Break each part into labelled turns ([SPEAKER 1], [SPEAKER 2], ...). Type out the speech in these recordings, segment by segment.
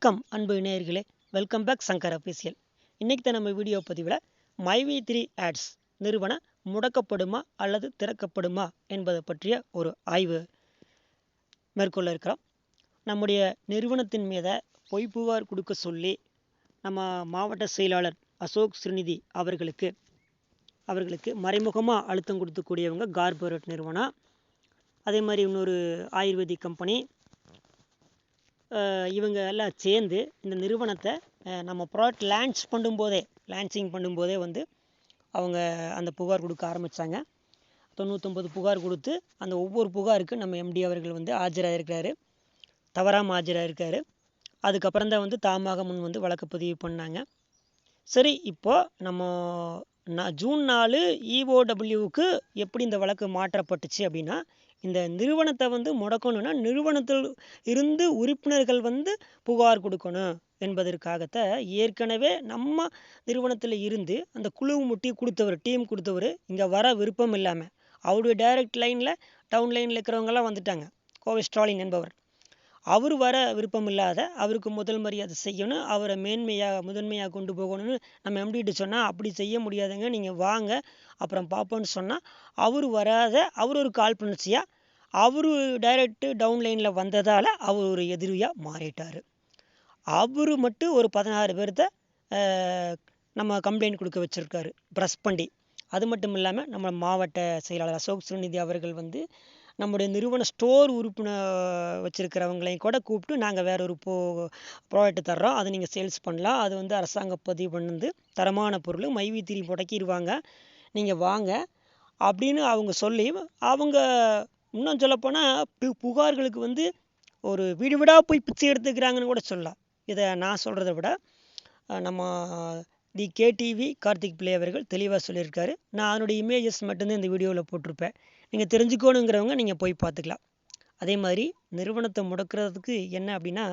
[SPEAKER 1] வணக்கம் அன்பு இணையர்களே. வெல்கம் பேக் சங்கர் அஃபீஷியல் இன்னைக்கு தான் நம்ம வீடியோ பதிவில் மைவி த்ரீ ஆட்ஸ் நிறுவனம் முடக்கப்படுமா அல்லது திறக்கப்படுமா என்பதை பற்றிய ஒரு ஆய்வு மேற்கொள்ள இருக்கிறோம். நம்முடைய நிறுவனத்தின் மீத பொய் புகார் கொடுக்க சொல்லி நம்ம மாவட்ட செயலாளர் அசோக் ஸ்ரீநிதி அவர்களுக்கு அவர்களுக்கு மறைமுகமாக அழுத்தம் கொடுத்துக்கூடியவங்க கார்பரேட் நிறுவனம். அதே மாதிரி இன்னொரு ஆயுர்வேதிக் கம்பெனி இவங்க எல்லாம் சேர்ந்து இந்த நிறுவனத்தை நம்ம ப்ராடக்ட் லான்ச் பண்ணும்போதே லான்ச்சிங் பண்ணும்போதே வந்து அவங்க அந்த புகார் கொடுக்க ஆரம்பித்தாங்க தொண்ணூத்தொம்பது புகார் கொடுத்து அந்த ஒவ்வொரு புகாருக்கு நம்ம எம்டி அவர்கள் வந்து ஆஜராயிருக்காரு தவறாமல் ஆஜராயிருக்காரு அதுக்கப்புறம் தான் வந்து தாமாக முன் வந்து வழக்கு பதிவு பண்ணாங்க. சரி இப்போ நம்ம நான் ஜூன் நாலு இஓடபிள்யூவுக்கு எப்படி இந்த வழக்கு மாற்றப்பட்டுச்சு அப்படின்னா இந்த நிறுவனத்தை வந்து முடக்கணும்னா நிறுவனத்தில் இருந்து உறுப்பினர்கள் வந்து புகார் கொடுக்கணும் என்பதற்காகத்த ஏற்கனவே நம்ம நிறுவனத்தில் இருந்து அந்த குழு முட்டி கொடுத்தவர் டீம் கொடுத்தவர் இங்கே வர விருப்பம் இல்லாமல் அவருடைய டைரக்ட் லைனில் டவுன் லைனில் இருக்கிறவங்கெல்லாம் வந்துட்டாங்க. கோவை ஸ்டாலின் என்பவர். அவர் வர விருப்பம் இல்லாத அவருக்கு முதல் மரியாதை செய்யணும் அவரை மேன்மையாக முதன்மையாக கொண்டு போகணும்னு நம்ம எம்டிட்டு சொன்னால் அப்படி செய்ய முடியாதுங்க நீங்கள் வாங்க அப்புறம் பார்ப்போன்னு சொன்னால் அவர் வராத அவர் ஒரு காழ்ப்புணர்ச்சியாக அவர் டைரக்டு டவுன்லைனில் வந்ததால் அவர் ஒரு எதிரியாக மாறிட்டார். அவர் மட்டும் ஒரு பதினாறு பேர்த்த நம்ம கம்ப்ளைண்ட் கொடுக்க வச்சுருக்காரு ப்ரெஸ் பண்ணி. அது மட்டும் இல்லாமல் நம்ம மாவட்ட செயலாளர் அசோக் சுனிதி அவர்கள் வந்து நம்முடைய நிறுவன ஸ்டோர் உறுப்பினர் வச்சுருக்கிறவங்களையும் கூட கூப்பிட்டு நாங்கள் வேற ஒரு போ ப்ராடக்ட் தர்றோம். அதை நீங்கள் சேல்ஸ் பண்ணலாம். அது வந்து அரசாங்க பதிவு பண்ணது தரமான பொருள். மைவி திரி முடக்கிடுவாங்க நீங்கள் வாங்க. அப்படின்னு அவங்க சொல்லி அவங்க இன்னும் சொல்லப்போனால் பு புகார்களுக்கு வந்து ஒரு வீடு வீடாக போய் பிச்சை எடுத்துக்கிறாங்கன்னு கூட சொல்லலாம். இதை நான் சொல்கிறத விட நம்ம தி கேடிவி கார்த்திக் பிள்ளை அவர்கள் தெளிவாக சொல்லியிருக்காரு. நான் அதனுடைய இமேஜஸ் மட்டும்தான் இந்த வீடியோவில் போட்டிருப்பேன். நீங்கள் தெரிஞ்சுக்கணுங்கிறவங்க நீங்கள் போய் பார்த்துக்கலாம். அதே மாதிரி நிறுவனத்தை முடக்கிறதுக்கு என்ன அப்படின்னா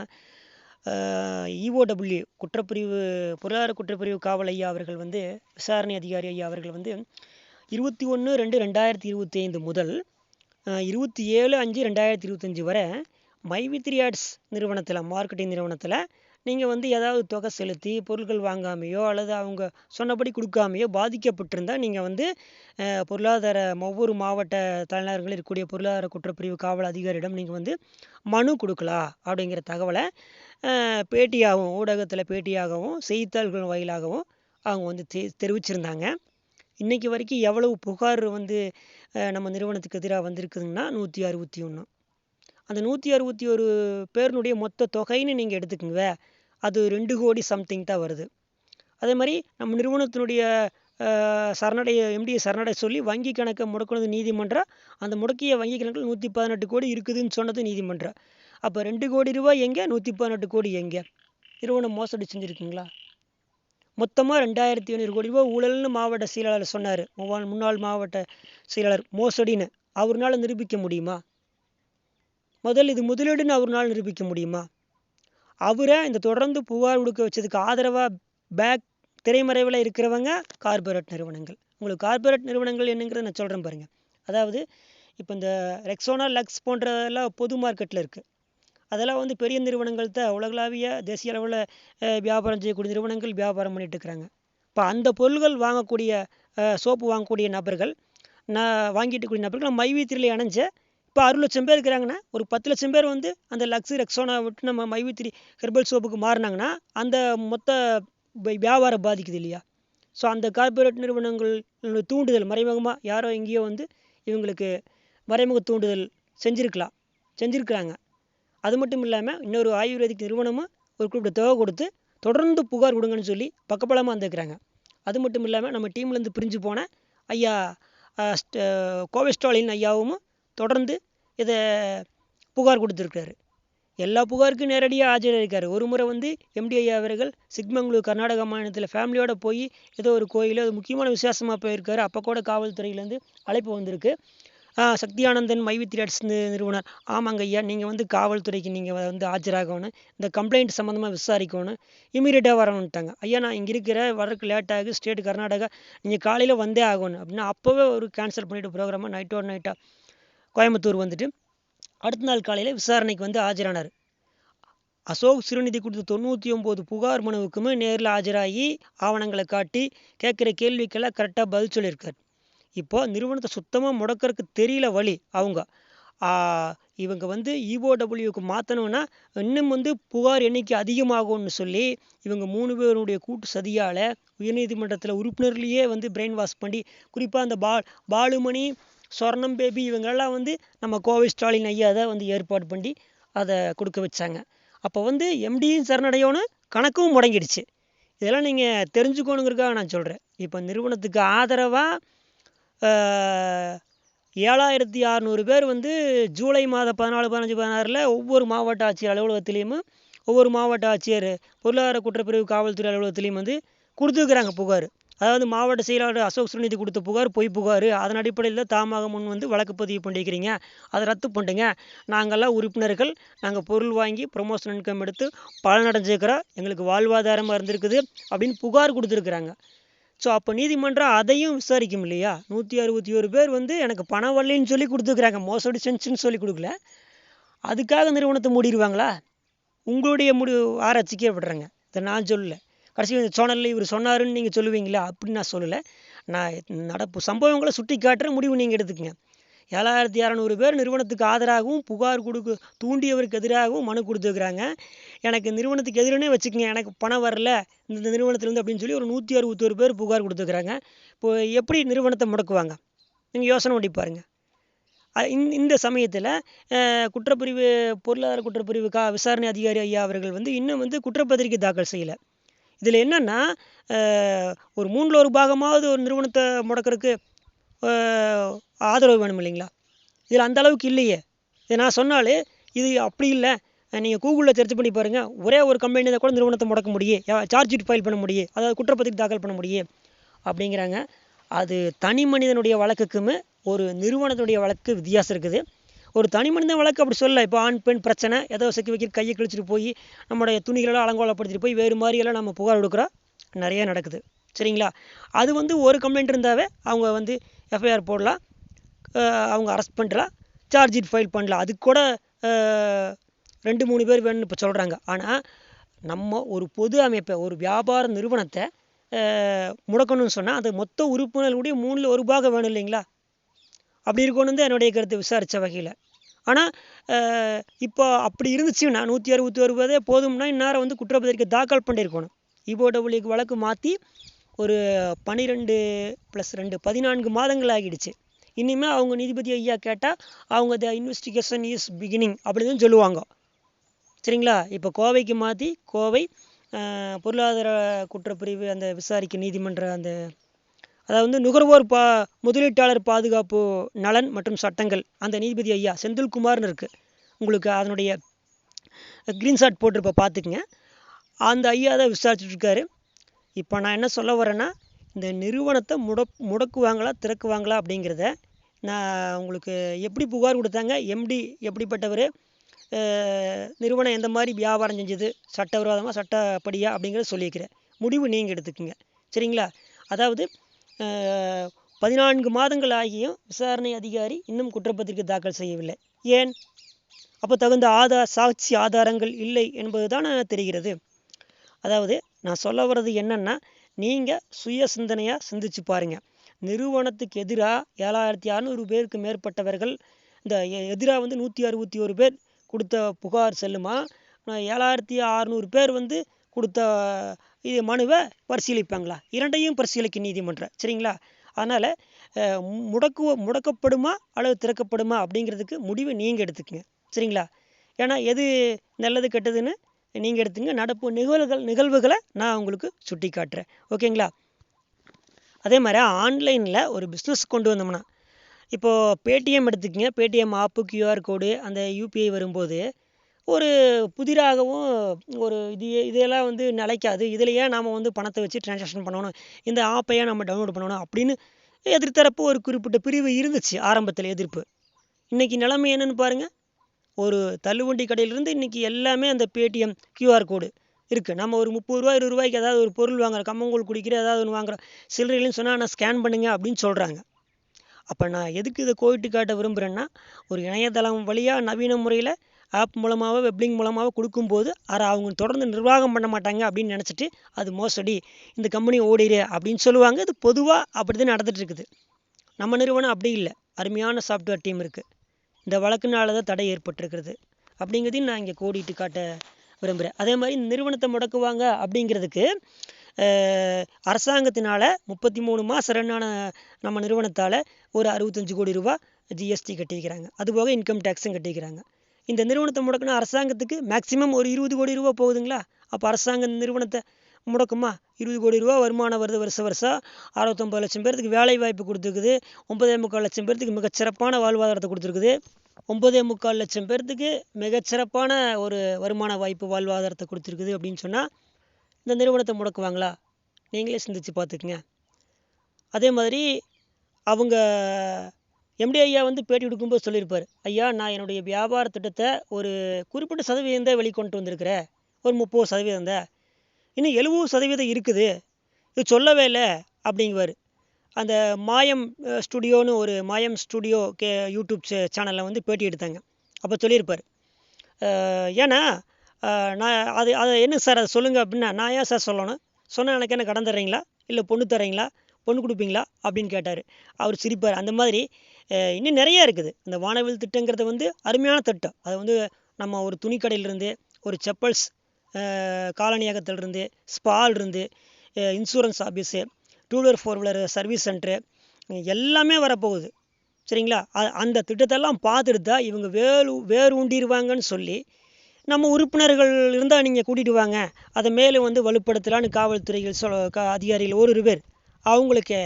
[SPEAKER 1] இஓடபிள்யூ குற்றப்பிரிவு பொருளாதார குற்றப்பிரிவு காவல் ஐயா அவர்கள் வந்து விசாரணை அதிகாரி ஐயா அவர்கள் வந்து இருபத்தி ஒன்று ரெண்டு ரெண்டாயிரத்தி இருபத்தி ஐந்து முதல் இருபத்தி ஏழு அஞ்சு ரெண்டாயிரத்தி இருபத்தஞ்சி வரை மைவித்ரி ஆட்ஸ் நிறுவனத்தில் மார்க்கெட்டிங் நிறுவனத்தில் நீங்கள் வந்து ஏதாவது தொகை செலுத்தி பொருட்கள் வாங்காமையோ அல்லது அவங்க சொன்னபடி கொடுக்காமையோ பாதிக்கப்பட்டிருந்தால் நீங்கள் வந்து பொருளாதார ஒவ்வொரு மாவட்ட தலைநகரங்களில் இருக்கக்கூடிய பொருளாதார குற்றப்பிரிவு காவல் அதிகாரியிடம் நீங்கள் வந்து மனு கொடுக்கலாம் அப்படிங்கிற தகவலை பேட்டியாகவும் ஊடகத்தில் பேட்டியாகவும் செய்தித்தாள்கள் வாயிலாகவும் அவங்க வந்து தெ தெரிவிச்சிருந்தாங்க. இன்றைக்கி வரைக்கும் எவ்வளவு புகார் வந்து நம்ம நிறுவனத்துக்கு எதிராக வந்திருக்குதுங்கன்னா நூற்றி அறுபத்தி ஒன்று அந்த நூற்றி அறுபத்தி ஒரு பேருனுடைய மொத்த தொகைன்னு நீங்கள் எடுத்துக்கோங்க. அது ரெண்டு கோடி சம்திங் தான் வருது. அதே மாதிரி நம்ம நிறுவனத்தினுடைய சரணடைய எம்டியை சரணடை சொல்லி வங்கி கணக்கை முடக்கினது நீதிமன்றம் அந்த முடக்கிய வங்கி கணக்கில் நூற்றி பதினெட்டு கோடி இருக்குதுன்னு சொன்னது நீதிமன்றம் அப்போ ரெண்டு கோடி ரூபாய் எங்கே நூற்றி பதினெட்டு கோடி எங்கே? நிறுவனம் மோசடி செஞ்சுருக்குங்களா? மொத்தமாக ரெண்டாயிரத்தி ஐநூறு கோடி ரூபாய் ஊழல்னு மாவட்ட செயலாளர் சொன்னார். முன்னாள் மாவட்ட செயலாளர் மோசடின்னு. அவர்னால நிரூபிக்க முடியுமா? முதல் இது முதலீடுன்னு அவர்னால நிரூபிக்க முடியுமா? அவரை இந்த தொடர்ந்து புகார் கொடுக்க வச்சதுக்கு ஆதரவாக பேக் திரைமறைவில் இருக்கிறவங்க கார்ப்பரேட் நிறுவனங்கள். உங்களுக்கு கார்ப்பரேட் நிறுவனங்கள் என்னங்கிறத நான் சொல்கிறேன் பாருங்கள் அதாவது இப்போ இந்த ரெக்ஸோனா லக்ஸ் போன்றதெல்லாம் பொது மார்க்கெட்டில் இருக்குது அதெல்லாம் வந்து பெரிய நிறுவனங்கள் தான். உலகளாவிய தேசிய அளவில் வியாபாரம் செய்யக்கூடிய நிறுவனங்கள் வியாபாரம் பண்ணிட்டு இருக்கிறாங்க. இப்போ அந்த பொருள்கள் வாங்கக்கூடிய சோப்பு வாங்கக்கூடிய நபர்கள் நான் வாங்கிட்டு கூடிய நபர்கள் நம்ம மைவித்திரியில் இணைஞ்ச இப்போ அறு லட்சம் பேர் இருக்கிறாங்கன்னா ஒரு பத்து லட்சம் பேர் வந்து அந்த லக்ஸு ரெக்ஸோனா விட்டு நம்ம மைவித்திரி ஹெர்பல் சோப்புக்கு மாறினாங்கன்னா அந்த மொத்த வியாபாரம் பாதிக்குது இல்லையா? ஸோ அந்த கார்ப்பரேட் நிறுவனங்கள் தூண்டுதல் மறைமுகமாக யாரோ எங்கேயோ வந்து இவங்களுக்கு மறைமுக தூண்டுதல் செஞ்சுருக்கலாம் செஞ்சுருக்கிறாங்க. அது மட்டும் இல்லாமல் இன்னொரு ஆயுர்வேதிக் நிறுவனமும் ஒரு குறிப்பிட்ட தொகை கொடுத்து தொடர்ந்து புகார் கொடுங்கன்னு சொல்லி பக்கபலமாக வந்துருக்கிறாங்க. அது மட்டும் இல்லாமல் நம்ம டீம்லேருந்து பிரிஞ்சு போன ஐயா அஹ், கோவை ஸ்டாலின் ஐயாவும் தொடர்ந்து இதை புகார் கொடுத்துருக்காரு. எல்லா புகாருக்கும் நேரடியாக ஆஜராயிருக்காரு. ஒரு முறை வந்து எம்டி ஐயா அவர்கள் சிக்மங்களூர் கர்நாடகா மாநிலத்தில் ஃபேமிலியோடு போய் ஏதோ ஒரு கோயில் அது முக்கியமான விசேஷமாக போயிருக்காரு. அப்போ கூட காவல்துறையிலேருந்து அழைப்பு வந்திருக்கு. சக்தியானந்தன் மைவி த்ரீட்ஸ் நிறுவனர். ஆமாங்க ஐயா நீங்கள் வந்து காவல்துறைக்கு நீங்கள் வந்து ஆஜராகணும். இந்த கம்ப்ளைண்ட் சம்மந்தமாக விசாரிக்கணும். இமீடியட்டாக வரணுன்ட்டாங்க ஐயா நான் இங்கே இருக்கிற வரக்கு லேட் ஆகுது. ஸ்டேட் கர்நாடகா நீங்கள் காலையில் வந்தே ஆகணும். அப்படின்னா அப்போவே ஒரு கேன்சல் பண்ணிவிட்டு ப்ரோக்ராமாக நைட்டோட நைட்டாக கோயம்புத்தூர் வந்துட்டு அடுத்த நாள் காலையில் விசாரணைக்கு வந்து ஆஜரானார். அசோக் சிறுநிதி கொடுத்த தொண்ணூற்றி ஒம்பது புகார் மனுவுக்குமே நேரில் ஆஜராகி ஆவணங்களை காட்டி கேட்குற கேள்விக்கெல்லாம் கரெக்டாக பதில் சொல்லியிருக்காரு. இப்போ நிறுவனத்தை சுத்தமாக முடக்கறதுக்கு தெரியல வழி அவங்க. இவங்க வந்து இஓடபிள்யூக்கு மாற்றணும்னா இன்னும் வந்து புகார் எண்ணிக்கை அதிகமாகும்னு சொல்லி இவங்க மூணு பேருடைய கூட்டு சதியால் உயர்நீதிமன்றத்தில் உறுப்பினர்லேயே வந்து பிரெயின் வாஷ் பண்ணி குறிப்பாக அந்த பா பாலுமணி சொர்ணம் பேபி இவங்கெல்லாம் வந்து நம்ம கோவை ஸ்டாலின் ஐயா தான் வந்து ஏற்பாடு பண்ணி அதை கொடுக்க வச்சாங்க. அப்போ வந்து எம்டியும் சரணடையோன்னு கணக்கும் முடங்கிடுச்சு. இதெல்லாம் நீங்கள் தெரிஞ்சுக்கணுங்கிறதுக்காக நான் சொல்கிறேன் இப்போ நிறுவனத்துக்கு ஆதரவாக ஏழாயிரத்தி அறநூறு பேர் வந்து ஜூலை மாதம் பதினாலு பதினஞ்சு பதினாறில் ஒவ்வொரு மாவட்ட ஆட்சியர் அலுவலகத்திலையும் ஒவ்வொரு மாவட்ட ஆட்சியர் பொருளாதார குற்றப்பிரிவு காவல்துறை அலுவலகத்திலையும் வந்து கொடுத்துருக்குறாங்க புகார். அதாவது மாவட்ட செயலாளர் அசோக் சுனிதி கொடுத்த புகார் பொய் புகார். அதன் அடிப்படையில் தாமாக முன் வந்து வழக்கு பதிவு பண்ணிக்கிறீங்க அதை ரத்து பண்ணுங்க நாங்கள்லாம் உறுப்பினர்கள் நாங்கள் பொருள் வாங்கி ப்ரொமோஷன் இன்கம் எடுத்து பலனடைஞ்சிருக்கிறோம் எங்களுக்கு வாழ்வாதாரமாக இருந்திருக்குது அப்படின்னு புகார் கொடுத்துருக்குறாங்க. ஸோ அப்போ நீதிமன்றம் அதையும் விசாரிக்கும் இல்லையா? நூற்றி அறுபத்தி ஒரு பேர் வந்து எனக்கு பணம் வரலன்னு சொல்லி கொடுத்துருக்குறாங்க. மோசடி செஞ்சுன்னு சொல்லி கொடுக்கல. அதுக்காக நிறுவனத்தை மூடிடுவாங்களா? உங்களுடைய முடிவு ஆராய்ச்சிக்கே விடுறேங்க இதை நான் சொல்லலை. கடைசி இந்த சேனலில் இவர் சொன்னாருன்னு நீங்கள் சொல்லுவீங்களா? அப்படின்னு நான் சொல்லலை. நான் நடப்பு சம்பவங்களை சுட்டி காட்டுற முடிவு நீங்கள் எடுத்துக்கங்க. ஏழாயிரத்தி இரநூறு பேர் நிறுவனத்துக்கு ஆதரவாகவும் புகார் கொடுக்க தூண்டியவருக்கு எதிராகவும் மனு கொடுத்துருக்குறாங்க. எனக்கு நிறுவனத்துக்கு எதிரனே வச்சுக்கங்க எனக்கு பணம் வரல இந்த நிறுவனத்துலேருந்து அப்படின்னு சொல்லி ஒரு நூற்றி அறுபத்தோரு பேர் புகார் கொடுத்துருக்குறாங்க. இப்போ எப்படி நிறுவனத்தை முடக்குவாங்க? நீங்கள் யோசனை பண்ணி பாருங்கள் இந்த இந்த சமயத்தில் குற்றப்பிரிவு பொருளாதார குற்றப்பிரிவு கா விசாரணை அதிகாரி ஐயா அவர்கள் வந்து இன்னும் வந்து குற்றப்பத்திரிக்கை தாக்கல் செய்யலை. இதில் என்னென்னா ஒரு மூணில் ஒரு பாகமாவது ஒரு நிறுவனத்தை முடக்கிறதுக்கு ஆதரவு வேணும் இல்லைங்களா? இதில் அந்த அளவுக்கு இல்லையே. இதை நான் சொன்னாலே இது அப்படி இல்லை. நீங்கள் கூகுளில் சர்ச் பண்ணி பாருங்கள் ஒரே ஒரு கம்பெனியில் கூட நிறுவனத்தை முடக்க முடியும் சார்ஜ் ஷீட் ஃபைல் பண்ண முடியும் அதாவது குற்றப்பத்திரிக்கை தாக்கல் பண்ண முடியும் அப்படிங்கிறாங்க. அது தனி மனிதனுடைய வழக்குக்குமே ஒரு நிறுவனத்துடைய வழக்கு வித்தியாசம் இருக்குது. ஒரு தனி மனிதன் வழக்கு அப்படி சொல்ல இப்போ ஆண் பெண் பிரச்சனை ஏதோ சிக்கி வைக்கிற கையை கிழிச்சிட்டு போய் நம்மளுடைய துணிகளெல்லாம் அலங்கோலப்படுத்திட்டு போய் வேறு மாதிரியெல்லாம் நம்ம புகார் கொடுக்குறோம் நிறைய நடக்குது. சரிங்களா? அது வந்து ஒரு கம்ப்ளைண்ட் இருந்தாவே அவங்க வந்து எஃப்ஐஆர் போடலாம் அவங்க அரெஸ்ட் பண்ணலாம் சார்ஜ் ஷீட் ஃபைல் பண்ணலாம். அதுக்கு கூட ரெண்டு மூணு பேர் வேணும்னு இப்போ சொல்கிறாங்க ஆனால் நம்ம ஒரு பொது அமைப்பை ஒரு வியாபார நிறுவனத்தை முடக்கணும்னு சொன்னால் அது மொத்த உறுப்பினர்களுடைய மூணில் ஒரு பாகம் வேணும் இல்லைங்களா? அப்படி இருக்கணும் தான் என்னுடைய கருத்து விசாரித்த வகையில். ஆனால் இப்போ அப்படி இருந்துச்சுன்னா நூற்றி அறுபத்தி ஒருபதே போதும்னா இந்நேரம் வந்து குற்றப்பத்திரிக்கை தாக்கல் பண்ணியிருக்கணும். இபோடபிள்யூக்கு வழக்கு மாற்றி ஒரு பன்னிரெண்டு ப்ளஸ் ரெண்டு பதினான்கு மாதங்கள் ஆகிடுச்சு. இனிமேல் அவங்க நீதிபதி ஐயா கேட்டால் அவங்க த இன்வெஸ்டிகேஷன் இஸ் பிகினிங் அப்படின்னு சொல்லுவாங்க. சரிங்களா? இப்போ கோவைக்கு மாற்றி கோவை பொருளாதார குற்றப்பிரிவு அந்த விசாரிக்க நீதிமன்ற அந்த அதாவது வந்து நுகர்வோர் பா முதலீட்டாளர் பாதுகாப்பு நலன் மற்றும் சட்டங்கள். அந்த நீதிபதி ஐயா செந்தில்குமார்னு இருக்குது உங்களுக்கு அதனுடைய க்ரீன்ஷாட் போட்டிருப்ப பார்த்துக்குங்க அந்த ஐயா தான் விசாரிச்சுட்ருக்காரு இப்போ நான் என்ன சொல்ல வரேன்னா இந்த நிறுவனத்தை முட முடக்குவாங்களா திறக்குவாங்களா அப்படிங்கிறத நான் உங்களுக்கு எப்படி புகார் கொடுத்தாங்க எம்டி எப்படிப்பட்டவர் நிறுவனம் எந்த மாதிரி வியாபாரம் செஞ்சது சட்டவிரோதமாக சட்டப்படியா அப்படிங்கிறத சொல்லியிருக்கிறேன் முடிவு நீங்கள் எடுத்துக்கோங்க. சரிங்களா? அதாவது பதினான்கு மாதங்கள் ஆகியும் விசாரணை அதிகாரி இன்னும் குற்றப்பத்திரிக்கை தாக்கல் செய்யவில்லை. ஏன்? அப்போ தகுந்த ஆதார் சாட்சி ஆதாரங்கள் இல்லை என்பது தான் தெரிகிறது. அதாவது நான் சொல்ல வர்றது என்னென்னா நீங்கள் சுய சிந்தனையாக சிந்திச்சு பாருங்கள் நிறுவனத்துக்கு எதிராக ஏழாயிரத்தி அறநூறு பேருக்கு மேற்பட்டவர்கள் இந்த எதிராக வந்து நூற்றி அறுபத்தி ஒரு பேர் கொடுத்த புகார் செல்லுமா? ஏழாயிரத்தி அறநூறு பேர் வந்து கொடுத்த இது மனுவை பரிசீலிப்பாங்களா? இரண்டையும் பரிசீலிக்க நீதிமன்றம். சரிங்களா? அதனால் முடக்குவ முடக்கப்படுமா அல்லது திறக்கப்படுமா அப்படிங்கிறதுக்கு முடிவை நீங்கள் எடுத்துக்கங்க. சரிங்களா? ஏன்னா எது நல்லது கெட்டதுன்னு நீங்கள் எடுத்துங்க. நடப்பு நிகழ்வுகள் நிகழ்வுகளை நான் உங்களுக்கு சுட்டி காட்டுறேன் ஓகேங்களா? அதே மாதிரி ஆன்லைனில் ஒரு பிஸ்னஸ் கொண்டு வந்தோம்னா இப்போது பேடிஎம் எடுத்துக்கங்க. பேடிஎம் ஆப்பு கியூஆர் கோடு அந்த யூபிஐ வரும்போது ஒரு புதிராகவும் ஒரு இது இதெல்லாம் வந்து நிலைக்காது. இதில் ஏன் நாம் வந்து பணத்தை வச்சு ட்ரான்சாக்ஷன் பண்ணணும். இந்த ஆப்பை ஏன் நம்ம டவுன்லோட் பண்ணணும் அப்படின்னு எதிர்த்தரப்பு ஒரு குறிப்பிட்ட பிரிவு இருந்துச்சு ஆரம்பத்தில் எதிர்ப்பு. இன்றைக்கி நிலைமை என்னன்னு பாருங்கள் ஒரு தள்ளுவண்டி கடையிலிருந்து இன்றைக்கி எல்லாமே அந்த பேடிஎம் கியூஆர் கோடு இருக்குது நம்ம ஒரு முப்பது ரூபா இருபது ரூபாய்க்கு ஏதாவது ஒரு பொருள் வாங்குறோம் கம்மங்கூழ் குடிக்கிற ஏதாவது ஒன்று வாங்குறோம். சில்லறையிலன்னு சொன்னால் நான் ஸ்கேன் பண்ணுங்க அப்படின்னு சொல்கிறாங்க அப்போ நான் எதுக்கு இதை கோவிட்டு காட்ட விரும்புகிறேன்னா ஒரு இணையதளம் வழியாக நவீன முறையில் ஆப் மூலமாகவோ வெப்லிங் மூலமாகவோ கொடுக்கும்போது அதை அவங்க தொடர்ந்து நிர்வாகம் பண்ண மாட்டாங்க அப்படின்னு நினச்சிட்டு அது மோசடி. இந்த கம்பெனி ஓடிடு அப்படின்னு சொல்லுவாங்க. இது பொதுவாக அப்படி தான் நடந்துகிட்ருக்குது இருக்குது. நம்ம நிறுவனம் அப்படி இல்லை. அருமையான சாஃப்ட்வேர் டீம் இருக்குது இந்த வழக்குனால தான் தடை ஏற்பட்டிருக்கிறது. அப்படிங்கிறதையும் நான் இங்கே கோடிட்டு காட்ட விரும்புகிறேன் அதே மாதிரி இந்த நிறுவனத்தை முடக்குவாங்க அப்படிங்கிறதுக்கு அரசாங்கத்தினால் முப்பத்தி மூணு மாதம் ரன் நம்ம நிறுவனத்தால் ஒரு அறுபத்தஞ்சு கோடி ரூபா ஜிஎஸ்டி கட்டிக்கிறாங்க. அதுபோக இன்கம் டேக்ஸும் கட்டிக்கிறாங்க. இந்த நிறுவனத்தை முடக்கினா அரசாங்கத்துக்கு மேக்சிமம் ஒரு இருபது கோடி ரூபா போகுதுங்களா? அப்போ அரசாங்கம் நிறுவனத்தை முடக்குமா? இருபது கோடி ரூபா வருமானம் வருது வருஷம் வருஷம். அறுபத்தொம்பது லட்சம் பேர்த்துக்கு வேலை வாய்ப்பு கொடுத்துருக்குது. ஒன்பதே முக்கால் லட்சம் பேர்த்துக்கு மிகச்சிறப்பான வாழ்வாதாரத்தை கொடுத்துருக்குது. ஒன்பதே முக்கால் லட்சம் பேர்த்துக்கு மிகச்சிறப்பான ஒரு வருமான வாய்ப்பு வாழ்வாதாரத்தை கொடுத்துருக்குது அப்படின்னு சொன்னால் இந்த நிறுவனத்தை முடக்குவாங்களா? நீங்களே சிந்திச்சு பார்த்துக்குங்க. அதே மாதிரி அவங்க எம்டி ஐயா வந்து பேட்டி கொடுக்கும்போது சொல்லியிருப்பார் ஐயா நான் என்னுடைய வியாபார திட்டத்தை ஒரு குறிப்பிட்ட சதவீதம் தான் வெளிக்கொண்டு வந்திருக்கிறேன் ஒரு முப்பது சதவீதம் தான். இன்னும் எழுபது சதவீதம் இருக்குது. இது சொல்லவே இல்லை அப்படிங்குவார். அந்த மாயம் ஸ்டுடியோன்னு ஒரு மாயம் ஸ்டுடியோ கே யூடியூப் சே சேனலில் வந்து பேட்டி எடுத்தாங்க. அப்போ சொல்லியிருப்பார். ஏன்னா நான் அது அது என்ன சார் அதை சொல்லுங்கள் அப்படின்னா நான் ஏன் சார் சொல்லணும்? சொன்னால் எனக்கு என்ன கடன் தர்றீங்களா? இல்லை பொண்ணு தர்றீங்களா? பொண்ணு கொடுப்பீங்களா? அப்படின்னு கேட்டார். அவர் சிரிப்பார். அந்த மாதிரி இன்னும் நிறைய இருக்குது. இந்த வானவில் திட்டங்கிறது வந்து அருமையான திட்டம். அதை வந்து நம்ம ஒரு துணிக்கடையிலிருந்து ஒரு செப்பல்ஸ் காலனியகத்திலிருந்து ஸ்பாலிருந்து insurance office two wheeler four wheeler service centre எல்லாமே வரப்போகுது. சரிங்களா? அது அந்த திட்டத்தெல்லாம் பார்த்துட்டு தான் இவங்க வேறு வேறு ஊண்டிடுவாங்கன்னு சொல்லி நம்ம உறுப்பினர்கள் இருந்தால் நீங்கள் கூட்டிகிட்டு வாங்க. அதை மேலே வந்து வலுப்படுத்தலான்னு காவல்துறைகள் சொல் க அதிகாரிகள் ஒரு பேர். அவங்களுக்கு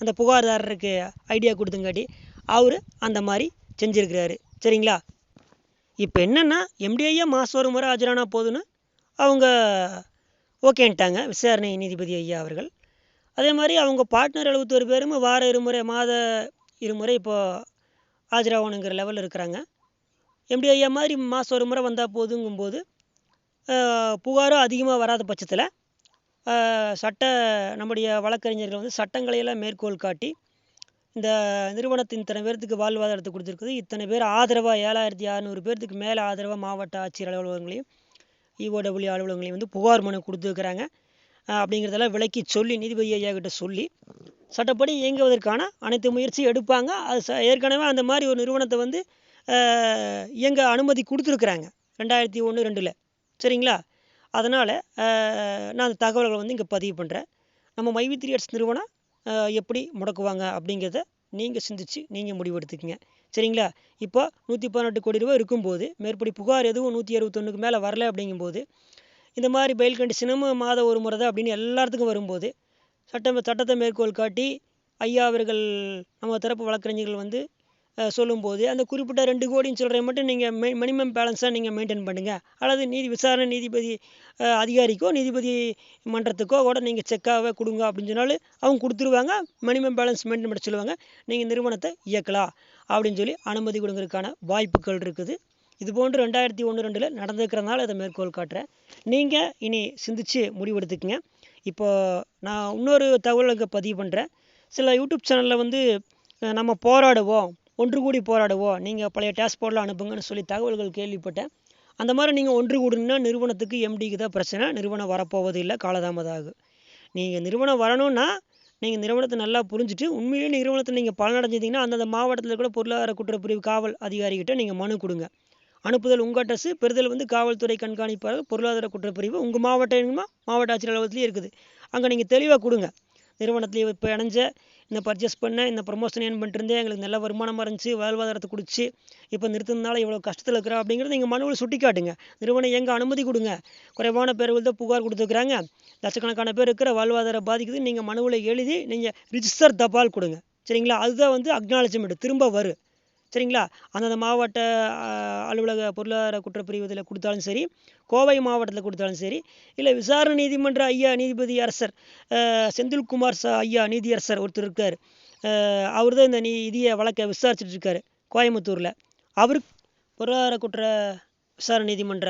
[SPEAKER 1] அந்த புகார்தாரருக்கு ஐடியா கொடுத்துங்காட்டி அவர் அந்த மாதிரி செஞ்சுருக்கிறாரு. சரிங்களா? இப்போ என்னென்னா எம்டிஐயா மாதம் ஒரு முறை ஆஜரானா போதுன்னு அவங்க ஓகேன்ட்டாங்க விசாரணை நீதிபதி ஐயா அவர்கள். அதே மாதிரி அவங்க பார்ட்னர் எழுபத்தோரு பேரும் வார இருமுறை மாத இருமுறை இப்போது ஆஜராகணுங்கிற லெவலில் இருக்கிறாங்க. எம்டி ஐயா மாதிரி மாதம் ஒரு முறை வந்தால் போதுங்கும்போது புகாரும் அதிகமாக வராத பட்சத்தில் சட்ட நம்முடைய வழக்கறிஞர்கள் வந்து சட்டங்களை எல்லாம் மேற்கோள் காட்டி இந்த நிறுவனத்தின் இத்தனை பேர்த்துக்கு வாழ்வாதாரத்தை கொடுத்துருக்குது. இத்தனை பேர் ஆதரவாக ஏழாயிரத்தி அறநூறு பேர்த்துக்கு மேலே ஆதரவாக மாவட்ட ஆட்சியர் அலுவலகங்களையும் இஓடபிள்யூ அலுவலகங்களையும் வந்து புகார் மனு கொடுத்துருக்குறாங்க. அப்படிங்கிறதெல்லாம் விளக்கி சொல்லி நீதிபதி ஐயா கிட்ட சொல்லி சட்டப்படி இயங்குவதற்கான அனைத்து முயற்சியும் எடுப்பாங்க. அது ச ஏற்கனவே அந்த மாதிரி ஒரு நிறுவனத்தை வந்து இயங்க அனுமதி கொடுத்துருக்குறாங்க. ரெண்டாயிரத்தி ஒன்று ரெண்டில். சரிங்களா? அதனால் நான் அந்த தகவல்களை வந்து இங்கே பதிவு பண்ணுறேன் நம்ம மைவி த்ரீ நிறுவனம் எப்படி முடக்குவாங்க அப்படிங்கிறத நீங்கள் சிந்திச்சு நீங்கள் முடிவெடுத்துக்கங்க. சரிங்களா? இப்போ நூற்றி பதினெட்டு கோடி ரூபா இருக்கும்போது மேற்படி புகார் எதுவும் நூற்றி அறுபத்தொன்னுக்கு மேலே வரல அப்படிங்கும்போது இந்த மாதிரி பெயில் கண்டிஷனும் மாதம் ஒரு முறை தான் அப்படின்னு எல்லாத்துக்கும் வரும்போது சட்டம் சட்டத்தை மேற்கோள் காட்டி ஐயா அவர்கள் நம்ம தரப்பு வழக்கறிஞர்கள் வந்து சொல்லும்போது அந்த குறிப்பிட்ட ரெண்டு கோடின்னு சொல்கிறத மட்டும் நீங்கள் மெ மினிமம் பேலன்ஸாக நீங்கள் மெயின்டைன் பண்ணுங்கள் அல்லது நீதி விசாரணை நீதிபதி அதிகாரிக்கோ நீதிபதி மன்றத்துக்கோ கூட நீங்கள் செக்காகவே கொடுங்க அப்படின்னு சொன்னாலும் அவங்க கொடுத்துருவாங்க. மினிமம் பேலன்ஸ் மெயின்டைன் பண்ண சொல்லுவாங்க. நீங்கள் நிறுவனத்தை இயக்கலாம் அப்படின்னு சொல்லி அனுமதி கொடுங்கறதுக்கான வாய்ப்புகள் இருக்குது. இது போன்று ரெண்டாயிரத்தி ஒன்று ரெண்டில் நடந்துக்கிறதுனால இதை மேற்கோள் காட்டுறேன். நீங்கள் இனி சிந்திச்சு முடிவெடுத்துக்கங்க. இப்போ நான் இன்னொரு தகவல் இங்கே பதிவு பண்ணுறேன் சில யூடியூப் சேனலில் வந்து நம்ம போராடுவோம். ஒன்று கூடி போராடுவோம் நீங்கள் பழைய டேஷ்போர்டில் அனுப்புங்கன்னு சொல்லி தகவல்கள் கேள்விப்பட்டேன். அந்த மாதிரி நீங்கள் ஒன்று கூடுனா நிறுவனத்துக்கு எம்டிக்கு தான் பிரச்சனை. நிறுவனம் வரப்போவது இல்லை காலதாமதம் ஆகும் நீங்கள் நிறுவனம் வரணும்னா நீங்கள் நிறுவனத்தை நல்லா புரிஞ்சுட்டு உண்மையிலேயே நிறுவனத்தை நீங்கள் பலனடைஞ்சிட்டிங்கன்னா அந்தந்த மாவட்டத்தில் கூட பொருளாதார குற்றப்பிரிவு காவல் அதிகாரிகிட்ட நீங்கள் மனு கொடுங்க. அனுப்புதல் உங்கள் அட்ரஸு பெறுதல் வந்து காவல்துறை கண்காணிப்பாளர் பொருளாதார குற்றப்பிரிவு உங்கள் மாவட்டமா மாவட்ட ஆட்சியர் அலுவலகத்துலேயும் இருக்குது. அங்கே நீங்கள் தெளிவாக கொடுங்க. நிறுவனத்தில் இப்போ இணைஞ்ச இந்த பர்ச்சேஸ் பண்ணேன் இந்த ப்ரொமோஷன் ஏன் பண்ணிருந்தேன் எங்களுக்கு நல்ல வருமானமாக இருந்துச்சு வாழ்வாதாரத்தை கொடுத்துச்சு இப்போ நிறுத்தினால இவ்வளோ கஷ்டத்தில் இருக்கிறோம் அப்படிங்கிறத நீங்கள் மனுவில் சுட்டி காட்டுங்க நிறுவனம் எங்கே அனுமதி கொடுங்க. குறைவான பேர்கள் தான் புகார் கொடுத்துருக்குறாங்க. லட்சக்கணக்கான பேர் இருக்கிற வாழ்வாதார பாதிக்குது நீங்கள் மனுவில் எழுதி நீங்கள் ரிஜிஸ்டர் தபால் கொடுங்க. சரிங்களா? அதுதான் வந்து அக்னாலஜ்மெண்ட் திரும்ப வரும். சரிங்களா? அந்தந்த மாவட்ட அலுவலக பொருளாதார குற்றப்பிரிவு இதில் கொடுத்தாலும் சரி கோவை மாவட்டத்தில் கொடுத்தாலும் சரி இல்லை விசாரணை நீதிமன்ற ஐயா நீதிபதி அரசர் செந்தில்குமார் ஐயா நீதியரசர் ஒருத்தர் இருக்கார். அவர் தான் இந்த நீதியை வழக்கை விசாரிச்சுட்டு இருக்காரு கோயம்புத்தூரில். அவர் பொருளாதார குற்ற விசாரணை நீதிமன்ற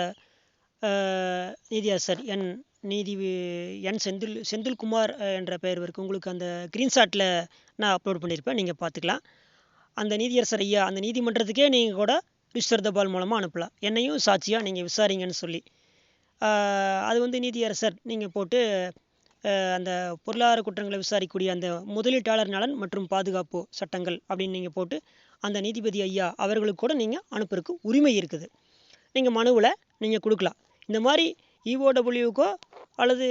[SPEAKER 1] நீதியரசர் என் நீதி என் செந்தில் செந்தில்குமார் என்ற பெயர் இருக்குது உங்களுக்கு அந்த க்ரீன்ஷாட்டில் நான் அப்லோட் பண்ணியிருப்பேன். நீங்கள் பார்த்துக்கலாம். அந்த நீதியரசர் ஐயா அந்த நீதிமன்றத்துக்கே நீங்கள் கூட ரிஷ்வர் தபால் மூலமாக அனுப்பலாம். என்னையும் சாட்சியாக நீங்கள் விசாரிங்கன்னு சொல்லி. அது வந்து நீதியரசர் நீங்கள் போட்டு அந்த பொருளாதார குற்றங்களை விசாரிக்கக்கூடிய அந்த முதலீட்டாளர் நலன் மற்றும் பாதுகாப்பு சட்டங்கள் அப்படின்னு நீங்கள் போட்டு அந்த நீதிபதி ஐயா அவர்களுக்கு கூட நீங்கள் அனுப்புறதுக்கு உரிமை இருக்குது. நீங்கள் மனுவில் நீங்கள் கொடுக்கலாம். இந்த மாதிரி இஓடபிள்யூக்கோ அல்லது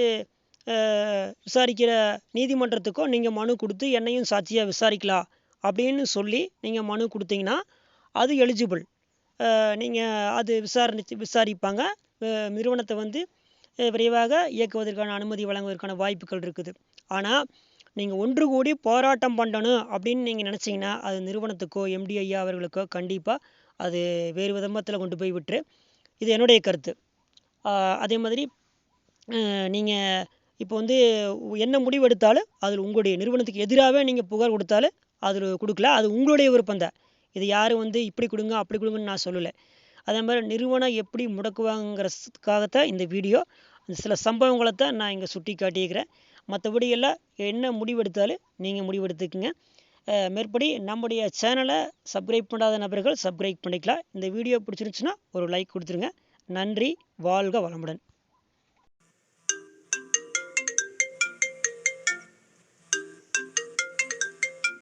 [SPEAKER 1] விசாரிக்கிற நீதிமன்றத்துக்கோ நீங்கள் மனு கொடுத்து என்னையும் சாட்சியாக விசாரிக்கலாம். அப்படின்னு சொல்லி நீங்கள் மனு கொடுத்தீங்கன்னா அது எலிஜிபிள் நீங்கள் அது விசாரணை விசாரிப்பாங்க. நிறுவனத்தை வந்து விரைவாக இயக்குவதற்கான அனுமதி வழங்குவதற்கான வாய்ப்புகள் இருக்குது. ஆனால் நீங்கள் ஒன்று கூடி போராட்டம் பண்ணணும் அப்படின்னு நீங்கள் நினச்சிங்கன்னா அது நிறுவனத்துக்கோ எம்டி ஐயா அவர்களுக்கோ கண்டிப்பாக அது வேறு விதமத்தில் கொண்டு போய் விட்டுரு. இது என்னுடைய கருத்து. அதே மாதிரி நீங்கள் இப்போ வந்து என்ன முடிவு எடுத்தாலும் அதில் உங்களுடைய நிறுவனத்துக்கு எதிராகவே நீங்கள் புகார் கொடுத்தாலும் அதில் கொடுக்கல. அது உங்களுடைய விருப்பம் தான். இது யாரும் வந்து இப்படி கொடுங்க அப்படி கொடுங்கன்னு நான் சொல்லலை. அதே மாதிரி நிறுவனம் எப்படி முடக்குவாங்கிறதுக்காகத்தான் இந்த வீடியோ. சில சம்பவங்களை தான் நான் இங்கே சுட்டி காட்டியிருக்கிறேன் மற்றபடி எல்லாம் என்ன முடிவெடுத்தாலும் நீங்கள் முடிவெடுத்துக்குங்க. மேற்படி நம்முடைய சேனலை சப்ஸ்கிரைப் பண்ணாத நபர்கள் சப்ஸ்கிரைப் பண்ணிக்கலாம். இந்த வீடியோ பிடிச்சிருந்துச்சுன்னா ஒரு லைக் கொடுத்துருங்க. நன்றி வாழ்க வளமுடன்.